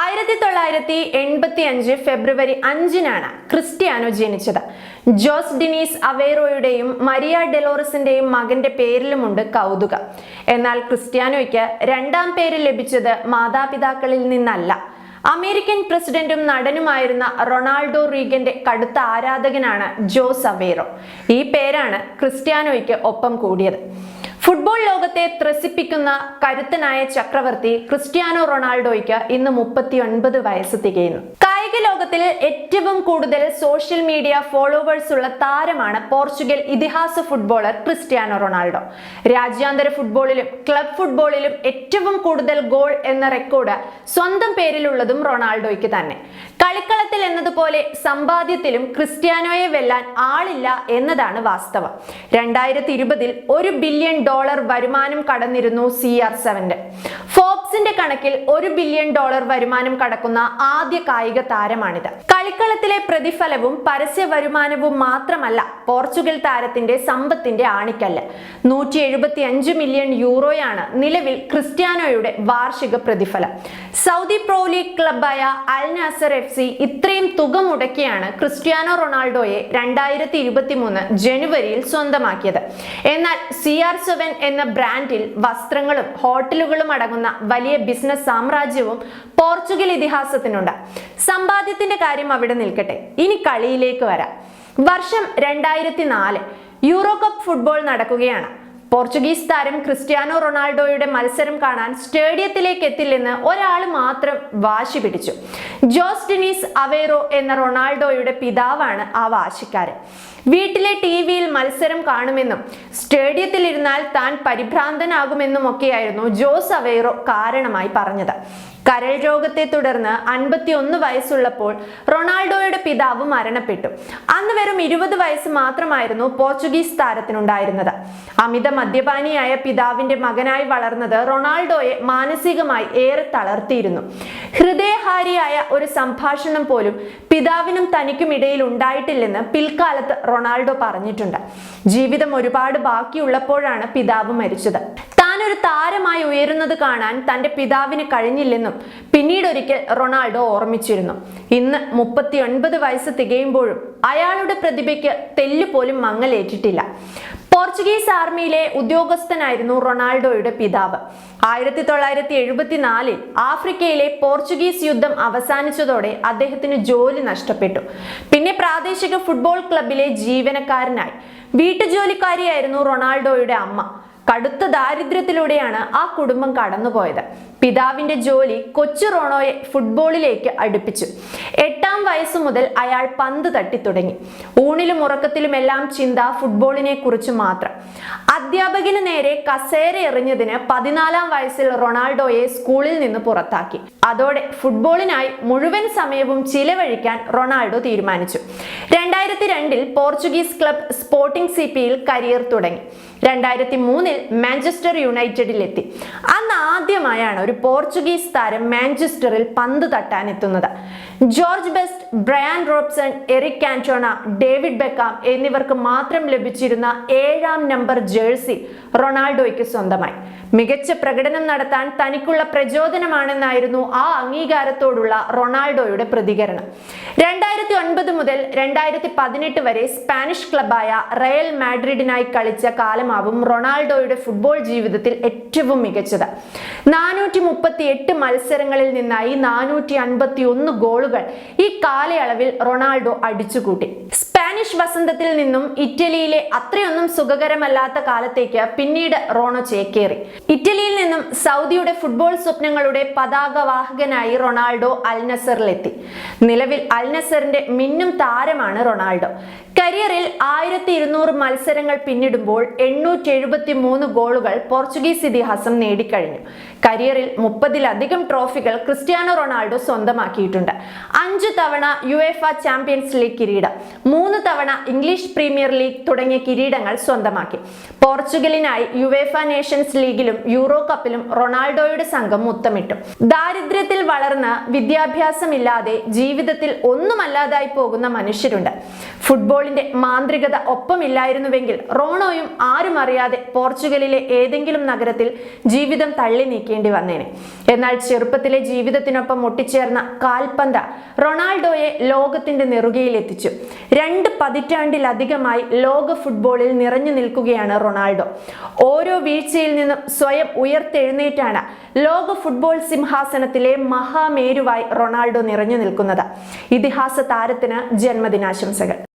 ആയിരത്തി തൊള്ളായിരത്തി എൺപത്തി അഞ്ച് ഫെബ്രുവരി അഞ്ചിനാണ് ക്രിസ്ത്യാനോ ജനിച്ചത്. ജോസ് ഡിനീസ് അവേറോയുടെയും മരിയ ഡെലോറസിന്റെയും മകന്റെ പേരിലുമുണ്ട് കൗതുകം. എന്നാൽ ക്രിസ്ത്യാനോയ്ക്ക് രണ്ടാം പേര് ലഭിച്ചത് മാതാപിതാക്കളിൽ നിന്നല്ല. അമേരിക്കൻ പ്രസിഡന്റും നടനുമായിരുന്ന റൊണാൾഡോ റീഗന്റെ കടുത്ത ആരാധകനാണ് ജോസ് അവേറോ. ഈ പേരാണ് ക്രിസ്ത്യാനോയ്ക്ക് ഒപ്പം കൂടിയത്. ഫുട്ബോൾ ലോകത്തെ ത്രസിപ്പിക്കുന്ന കരുത്തനായ ചക്രവർത്തി ക്രിസ്ത്യാനോ റൊണാൾഡോയ്ക്ക് ഇന്ന് മുപ്പത്തി ഒൻപത് വയസ്സ് തികയുന്നു. കായിക ലോകത്തിൽ ഏറ്റവും കൂടുതൽ സോഷ്യൽ മീഡിയ ഫോളോവേഴ്സ് ഉള്ള താരമാണ് പോർച്ചുഗൽ ഇതിഹാസ ഫുട്ബോളർ ക്രിസ്ത്യാനോ റൊണാൾഡോ. രാജ്യാന്തര ഫുട്ബോളിലും ക്ലബ് ഫുട്ബോളിലും ഏറ്റവും കൂടുതൽ ഗോൾ എന്ന റെക്കോർഡ് സ്വന്തം പേരിലുള്ളതും റൊണാൾഡോയ്ക്ക് തന്നെ. കളിക്കളത്തിൽ എന്നതുപോലെ സമ്പാദ്യത്തിലും ക്രിസ്ത്യാനോയെ വെല്ലാൻ ആളില്ല എന്നതാണ് വാസ്തവം. രണ്ടായിരത്തി ഇരുപതിൽ ഒരു ബില്യൺ ഡോളർ വരുമാനം കടന്നിരുന്നു സി ആർ സെവന്റെ ഫോബ്സിന്റെ കണക്കിൽ ഒരു ബില്യൺ ഡോളർ വരുമാനം കടക്കുന്ന ആദ്യ കായിക താരമാണിത്. കളിക്കളത്തിലെ പ്രതിഫലവും പരസ്യ വരുമാനവും മാത്രമല്ല പോർച്ചുഗൽ താരത്തിന്റെ സമ്പത്തിന്റെ ആണിക്കല്ല്. നൂറ്റി എഴുപത്തി അഞ്ച് മില്യൺ യൂറോയാണ് നിലവിൽ ക്രിസ്ത്യാനോയുടെ വാർഷിക പ്രതിഫലം. സൗദി പ്രോ ലീഗ് ക്ലബായ അൽ നാസർ എഫ് സി ഇത്രയും തുക മുടക്കിയാണ് ക്രിസ്ത്യാനോ റൊണാൾഡോയെ രണ്ടായിരത്തി ഇരുപത്തി മൂന്ന് ജനുവരിയിൽ സ്വന്തമാക്കിയത്. എന്നാൽ സി ആർ സെവൻ എന്ന ബ്രാൻഡിൽ വസ്ത്രങ്ങളും ഹോട്ടലുകളും അടങ്ങുന്ന വലിയ ബിസിനസ് സാമ്രാജ്യവും പോർച്ചുഗൽ ഇതിഹാസത്തിനുണ്ട്. സമ്പാദ്യത്തിന്റെ കാര്യം അവിടെ നിൽക്കട്ടെ. ഇനി കളിയിലേക്ക് വരാം. വർഷം രണ്ടായിരത്തി നാല് യൂറോ കപ്പ് ഫുട്ബോൾ നടക്കുകയാണ്. പോർച്ചുഗീസ് താരം ക്രിസ്ത്യാനോ റൊണാൾഡോയുടെ മത്സരം കാണാൻ സ്റ്റേഡിയത്തിലേക്ക് എത്തില്ലെന്ന് ഒരാൾ മാത്രം വാശി പിടിച്ചു. ജോസ് അവേറോ എന്ന റൊണാൾഡോയുടെ പിതാവാണ് ആ വാശിക്കാരൻ. വീട്ടിലെ ടി വിയിൽ മത്സരം കാണുമെന്നും സ്റ്റേഡിയത്തിലിരുന്നാൽ താൻ പരിഭ്രാന്തനാകുമെന്നും ഒക്കെയായിരുന്നു ജോസ് അവേറോ കാരണമായി പറഞ്ഞത്. കരൾ രോഗത്തെ തുടർന്ന് അൻപത്തി ഒന്ന് വയസ്സുള്ളപ്പോൾ റൊണാൾഡോയുടെ പിതാവ് മരണപ്പെട്ടു. അന്ന് വെറും ഇരുപത് വയസ്സ് മാത്രമായിരുന്നു പോർച്ചുഗീസ് താരത്തിനുണ്ടായിരുന്നത്. അമിത മദ്യപാനിയായ പിതാവിന്റെ മകനായി വളർന്നത് റൊണാൾഡോയെ മാനസികമായി ഏറെ തളർത്തിയിരുന്നു. ഹൃദയഹാരിയായ ഒരു സംഭാഷണം പോലും പിതാവിനും തനിക്കും ഇടയിൽ ഉണ്ടായിട്ടില്ലെന്ന് പിൽക്കാലത്ത് റൊണാൾഡോ പറഞ്ഞിട്ടുണ്ട്. ജീവിതം ഒരുപാട് ബാക്കിയുള്ളപ്പോഴാണ് പിതാവ് മരിച്ചത്. ഒരു താരമായി ഉയരുന്നത് കാണാൻ തന്റെ പിതാവിന് കഴിഞ്ഞില്ലെന്നും പിന്നീടൊരിക്കൽ റൊണാൾഡോ ഓർമ്മിച്ചിരുന്നു. ഇന്ന് മുപ്പത്തിയൊൻപത് വയസ്സ് തികയുമ്പോഴും അയാളുടെ പ്രതിഭയ്ക്ക് തെല്ല് പോലും മങ്ങലേറ്റിട്ടില്ല. പോർച്ചുഗീസ് ആർമിയിലെ ഉദ്യോഗസ്ഥനായിരുന്നു റൊണാൾഡോയുടെ പിതാവ്. ആയിരത്തി തൊള്ളായിരത്തി എഴുപത്തിനാലിൽ ആഫ്രിക്കയിലെ പോർച്ചുഗീസ് യുദ്ധം അവസാനിച്ചതോടെ അദ്ദേഹത്തിന് ജോലി നഷ്ടപ്പെട്ടു. പിന്നെ പ്രാദേശിക ഫുട്ബോൾ ക്ലബിലെ ജീവനക്കാരനായി. വീട്ടുജോലിക്കാരിയായിരുന്നു റൊണാൾഡോയുടെ അമ്മ. കടുത്ത ദാരിദ്ര്യത്തിലൂടെയാണ് ആ കുടുംബം കടന്നുപോയത്. പിതാവിന്റെ ജോലി കൊച്ചു റോണോയെ ഫുട്ബോളിലേക്ക് അടുപ്പിച്ചു. എട്ടാം വയസ്സു മുതൽ അയാൾ പന്ത് തട്ടി തുടങ്ങി ഊണിലും ഉറക്കത്തിലുമെല്ലാം ചിന്ത ഫുട്ബോളിനെ കുറിച്ച് മാത്രം. അധ്യാപകന് നേരെ കസേര എറിഞ്ഞതിന് പതിനാലാം വയസ്സിൽ റൊണാൾഡോയെ സ്കൂളിൽ നിന്ന് പുറത്താക്കി. അതോടെ ഫുട്ബോളിനായി മുഴുവൻ സമയവും ചിലവഴിക്കാൻ റൊണാൾഡോ തീരുമാനിച്ചു. രണ്ടായിരത്തി രണ്ടിൽ പോർച്ചുഗീസ് ക്ലബ് സ്പോർട്ടിംഗ് സി പിയിൽ കരിയർ തുടങ്ങി. രണ്ടായിരത്തി മൂന്നിൽ മാഞ്ചസ്റ്റർ യുണൈറ്റഡിൽ എത്തി. അന്ന് ആദ്യമായാണ് ഒരു പോർച്ചുഗീസ് താരം മാഞ്ചസ്റ്ററിൽ പന്ത് തട്ടാൻ എത്തുന്നത്. George Best Brian Robson Eric Cantona David Beckham എന്നിവർക്ക് മാത്രം ലഭിച്ചിരുന്ന ഏഴാം നമ്പർ ജേഴ്സി റൊണാൾഡോയ്ക്ക് സ്വന്തമായി. മികച്ച പ്രകടനം നടത്താൻ തനിക്കുള്ള പ്രചോദനമാണെന്നായിരുന്നു ആ അംഗീകാരത്തോടുള്ള റൊണാൾഡോയുടെ പ്രതികരണം. രണ്ടായിരത്തി ഒൻപത് മുതൽ രണ്ടായിരത്തി പതിനെട്ട് വരെ സ്പാനിഷ് ക്ലബായ റയൽ മാഡ്രിഡിനായി കളിച്ച കാലമാവും റൊണാൾഡോയുടെ ഫുട്ബോൾ ജീവിതത്തിൽ ഏറ്റവും മികച്ചത്. നാനൂറ്റി മുപ്പത്തി എട്ട് മത്സരങ്ങളിൽ നിന്നായി നാനൂറ്റി അൻപത്തി ഒന്ന് ഗോളുകൾ ഈ കാലയളവിൽ റൊണാൾഡോ അടിച്ചുകൂട്ടി. സ്പാനിഷ് വസന്തത്തിൽ നിന്നും ഇറ്റലിയിലെ അത്രയൊന്നും സുഖകരമല്ലാത്ത കാലത്തേക്ക് പിന്നീട് റോണോ ചേക്കേറി. ഇറ്റലിയിൽ നിന്നും സൗദിയുടെ ഫുട്ബോൾ സ്വപ്നങ്ങളുടെ പതാകവാഹകനായി റൊണാൾഡോ അൽനസറിലെത്തി. നിലവിൽ അൽനസറിന്റെ മിന്നും താരമാണ് റൊണാൾഡോ. കരിയറിൽ ആയിരത്തി ഇരുന്നൂറ് മത്സരങ്ങൾ പിന്നിടുമ്പോൾ എണ്ണൂറ്റി എഴുപത്തി മൂന്ന് ഗോളുകൾ പോർച്ചുഗീസ് ഇതിഹാസം നേടിക്കഴിഞ്ഞു. കരിയറിൽ മുപ്പതിലധികം ട്രോഫികൾ ക്രിസ്ത്യാനോ റൊണാൾഡോ സ്വന്തമാക്കിയിട്ടുണ്ട്. അഞ്ചു തവണ യു എഫ ചാമ്പ്യൻസ് ലീഗ് കിരീടം മൂന്ന് തവണ ഇംഗ്ലീഷ് പ്രീമിയർ ലീഗ് തുടങ്ങിയ കിരീടങ്ങൾ സ്വന്തമാക്കി. പോർച്ചുഗലിനായി യുവേഫ നേഷൻസ് ലീഗിലും യൂറോ കപ്പിലും റൊണാൾഡോയുടെ സംഘം മുത്തമിട്ടു. ദാരിദ്ര്യത്തിൽ വളർന്ന് വിദ്യാഭ്യാസമില്ലാതെ ജീവിതത്തിൽ ഒന്നുമല്ലാതായി പോകുന്ന മനുഷ്യരുണ്ട്. ഫുട്ബോളിന്റെ മാന്ത്രികത ഒപ്പമില്ലായിരുന്നുവെങ്കിൽ റോണോയും ആരും അറിയാതെ പോർച്ചുഗലിലെ ഏതെങ്കിലും നഗരത്തിൽ ജീവിതം തള്ളി നീക്കേണ്ടി വന്നേനെ. എന്നാൽ ചെറുപ്പത്തിലെ ജീവിതത്തിനൊപ്പം ഒട്ടിച്ചേർന്ന കാൽപന്ത റൊണാൾഡോയെ ലോകത്തിന്റെ നെറുകയിലെത്തിച്ചു. രണ്ട് പതിറ്റാണ്ടിലധികമായി ലോക ഫുട്ബോളിൽ നിറഞ്ഞു നിൽക്കുകയാണ് റൊണാൾഡോ. ഓരോ വീഴ്ചയിൽ നിന്നും സ്വയം ഉയർത്തെഴുന്നേറ്റാണ് ലോക ഫുട്ബോൾ സിംഹാസനത്തിലെ മഹാമേരുവായി റൊണാൾഡോ നിറഞ്ഞു നിൽക്കുന്നത്. ഇതിഹാസ താരത്തിന് ജന്മദിനാശംസകൾ.